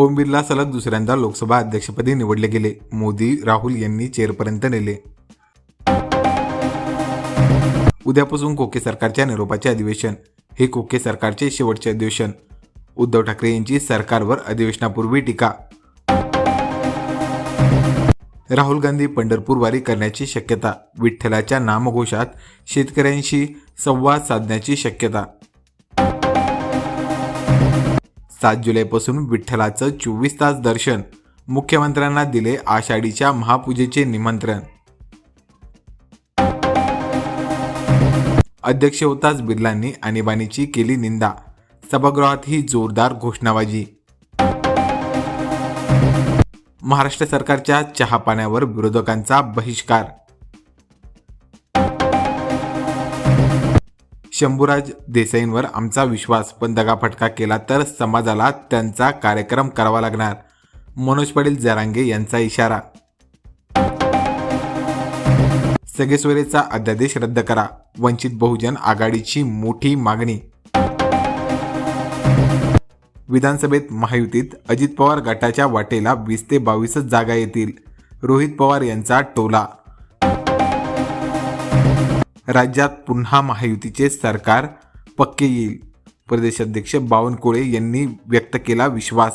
ओम बिर्ला सलग दुसऱ्यांदा लोकसभा अध्यक्षपदी निवडले गेले. मोदी राहुल यांनी चेअरपर्यंत नेले. उद्यापासून कोके सरकारच्या निरोपाचे अधिवेशन. हे कोके सरकारचे शेवटचे अधिवेशन. उद्धव ठाकरे यांची सरकारवर अधिवेशनापूर्वी टीका. राहुल गांधी पंढरपूर वारी करण्याची शक्यता. विठ्ठलाच्या नामघोषात शेतकऱ्यांशी संवाद साधण्याची शक्यता. सात जुलैपासून विठ्ठलाचं चोवीस तास दर्शन मुख्यमंत्र्यांना दिले आषाढीच्या महापूजेचे निमंत्रण. अध्यक्ष होताच बिर्लांनी आणीबाणीची केली निंदा. सभागृहात ही जोरदार घोषणाबाजी. महाराष्ट्र सरकारच्या चहा पाण्यावर विरोधकांचा बहिष्कार. शंभूराज देसाईंवर आमचा विश्वास. पण दगाफटका केला तर समाजाला त्यांचा कार्यक्रम करावा लागणार. मनोज पाटील जरांगे यांचा इशारा. सगेश्वरेचा अध्यादेश रद्द करा. वंचित बहुजन आघाडीची मोठी मागणी. विधानसभेत महायुतीत अजित पवार गटाच्या वाटेला वीस ते बावीसच जागा येतील. रोहित पवार यांचा टोला. राज्यात पुन्हा महायुतीचे सरकार पक्के येईल प्रदेशाध्यक्ष बावनकुळे यांनी व्यक्त केला विश्वास.